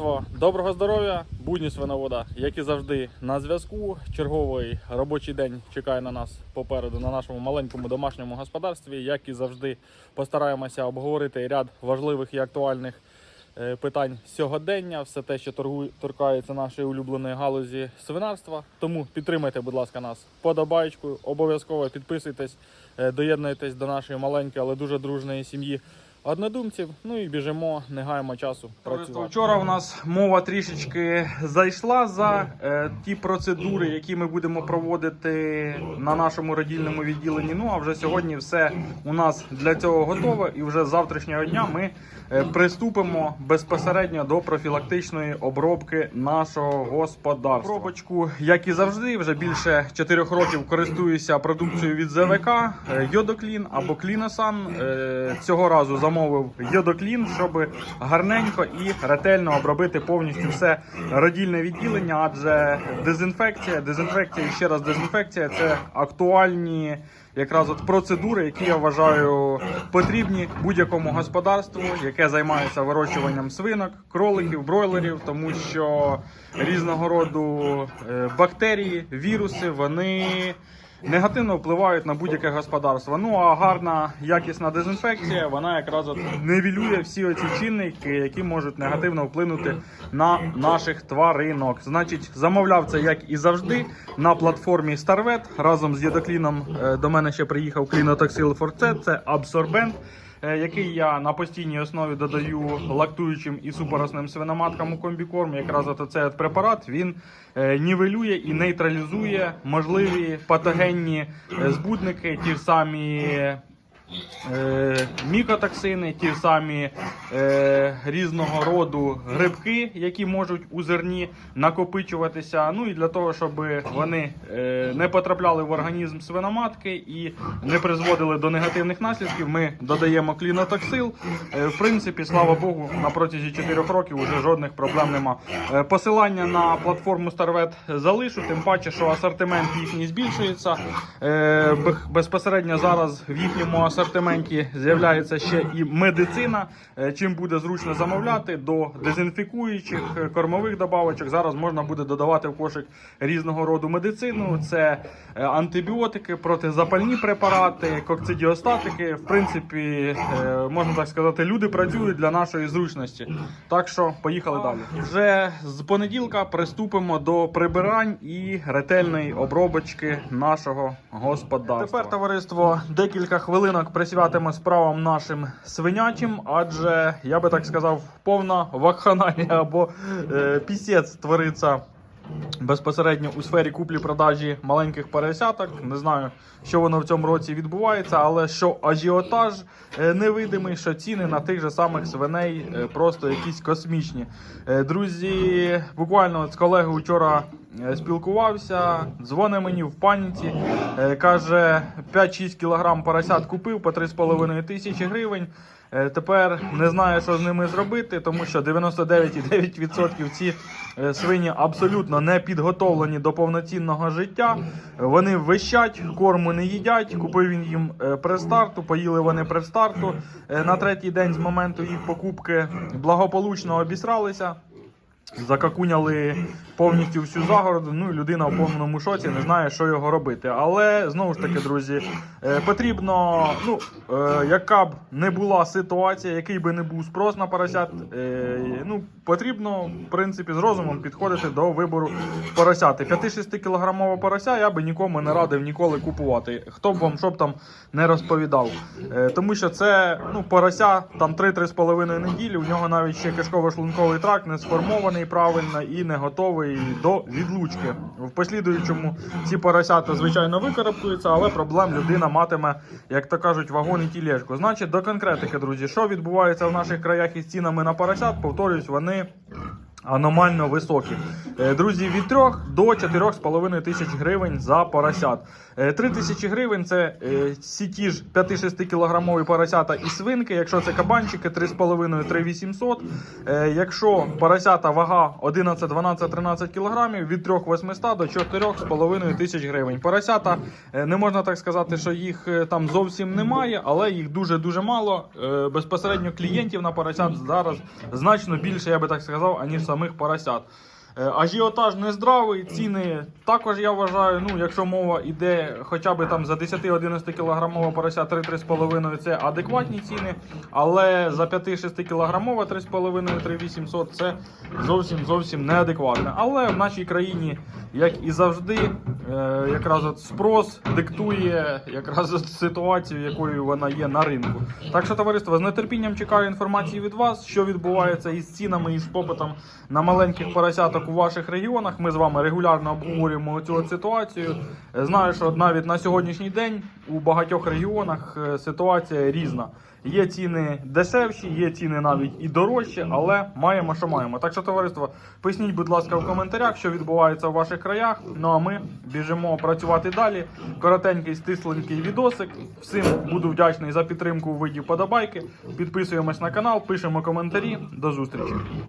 Товариство, доброго здоров'я, будні свиновода, як і завжди, на зв'язку. Черговий робочий день чекає на нас попереду на нашому маленькому домашньому господарстві. Як і завжди, постараємося обговорити ряд важливих і актуальних е, питань сьогодення, все те, що торкається нашої улюбленої галузі свинарства. Тому підтримайте, будь ласка, нас подобаєчкою, обов'язково підписуйтесь, е, доєднуйтесь до нашої маленької, але дуже дружної сім'ї. Однодумців, ну і біжимо, не гаємо часу працювати. Вчора в нас мова трішечки зайшла за е, ті процедури, які ми будемо проводити на нашому родільному відділенні. Ну а вже сьогодні все у нас для цього готове, і вже з завтрашнього дня ми е, приступимо безпосередньо до профілактичної обробки нашого господарства. Обробочку, як і завжди, вже більше 4 років користуюся продукцією від ЗВК е, Йодоклін або Кліносан. Е, Цього разу замовив Йодоклін, щоб гарненько і ретельно обробити повністю все родільне відділення, адже дезінфекція, дезінфекція і ще раз дезінфекція це актуальні. Якраз от процедури, які я вважаю потрібні будь-якому господарству, яке займається вирощуванням свинок, кроликів, бройлерів, тому що різного роду е, бактерії, віруси, вони негативно впливають на будь-яке господарство. Ну а гарна якісна дезінфекція, вона якраз невілює всі оці чинники, які можуть негативно вплинути на наших тваринок. Значить, замовляв це як і завжди на платформі Starvet. Разом з Єдокліном е, до мене ще приїхав Клінотоксил Форце. Це абсорбент. Е, Який я на постійній основі додаю лактуючим і супоросним свиноматкам у комбікорм. Якраз от цей препарат він е, нівелює і нейтралізує можливі патогенні е, збудники, ті ж самі мікотоксини, ті самі е, різного роду грибки, які можуть у зерні накопичуватися. Ну і для того, щоб вони е, не потрапляли в організм свиноматки і не призводили до негативних наслідків, ми додаємо клінотоксил. Е, в принципі, слава Богу, на протязі 4 років вже жодних проблем нема. Е, посилання на платформу Starvet залишу, тим паче, що асортимент їхній збільшується. Е, безпосередньо зараз в їхньому асортименті з'являється ще і медицина. Е, Чим буде зручно замовляти до дезінфікуючих е, кормових добавочок. Зараз можна буде додавати в кошик різного роду медицину. Це е, антибіотики, протизапальні препарати, кокцидіостатики. В принципі, можна так сказати, люди працюють для нашої зручності. Так що поїхали далі. Вже з понеділка приступимо до прибирань і ретельної обробочки нашого господарства. Тепер товариство декілька хвилинок присвятимо справам нашим свинячим, адже я би так сказав, повна вакханалія або е, пісець твориться безпосередньо у сфері куплі-продажі маленьких поросяток. Не знаю, що воно в цьому році відбувається, але що ажіотаж е, невидимий, що ціни на тих же самих свиней е, просто якісь космічні. Е, Друзі, буквально з колегою вчора спілкувався, дзвонить мені в паніці, каже 5-6 кілограм поросят купив по 3,5 тисячі гривень. Е, Тепер не знаю, що з ними зробити, тому що 99,9% ці е, свині абсолютно не підготовлені до повноцінного життя. Вони вищать, корму не їдять. Купив він їм е, предстарту, поїли вони предстарту. На третій день з моменту їх покупки благополучно обісралися. Закакуняли повністю всю загороду. Ну і людина в повному шоці не знає, що його робити. Але знову ж таки, друзі, е, потрібно, ну е, яка б не була ситуація, який би не був спрос на поросят, е, ну потрібно в принципі з розумом підходити до вибору поросяти. 5-6 кілограмова порося я би нікому не радив ніколи купувати. Хто б вам що там не розповідав. Тому що це ну порося там 3-3,5 неділі. У нього навіть ще кишково-шлунковий тракт не сформований правильно і не готовий до відлучки. В послідуючому ці поросята, звичайно, викарабкуються, але проблем людина матиме, як то кажуть, вагон і тілешку. Значить, до конкретики, друзі, що відбувається в наших краях із цінами на поросят, повторюсь, вони. Аномально високі. Е, Друзі, від 3 до 4,5 тисяч гривень за поросят. 3 тисячі гривень це е, всі ті ж 5-6 кілограмові поросята і свинки. Якщо це кабанчики, 3,5-3 800. Е, Якщо поросята вага 11, 12, 13 кілограмів, від 3 800 до 4,5 тисяч гривень. Поросята е, не можна так сказати, що їх е, там зовсім немає, але їх дуже-дуже мало. Е, Безпосередньо клієнтів на поросят зараз значно більше, я би так сказав, аніж самих поросят. Е, Ажіотаж нездравий, ціни також я вважаю. Ну, якщо мова йде хоча б там за 10-11 кілограмова порося 3-3,5 це адекватні ціни. Але за 5-6 кілограмова 3,5-3,800 це зовсім зовсім неадекватно. Але в нашій країні, як і завжди, е, якраз от спрос диктує якраз от ситуацію, якою вона є на ринку. Так що, товариство, з нетерпінням чекаю інформації від вас, що відбувається із цінами і з попитом на маленьких поросяток у ваших регіонах. Ми з вами регулярно обговорюємо цю ситуацію. Знаю, що навіть на сьогоднішній день у багатьох регіонах е, ситуація різна. Є ціни дешевші, є ціни навіть і дорожчі, але маємо, що маємо. Так що, товариство, писніть, будь ласка, в коментарях, що відбувається в ваших краях. Ну а ми біжимо працювати далі. Коротенький, стисленький відосик. Всім буду вдячний за підтримку у виді подобайки. Підписуємось на канал, пишемо коментарі. До зустрічі.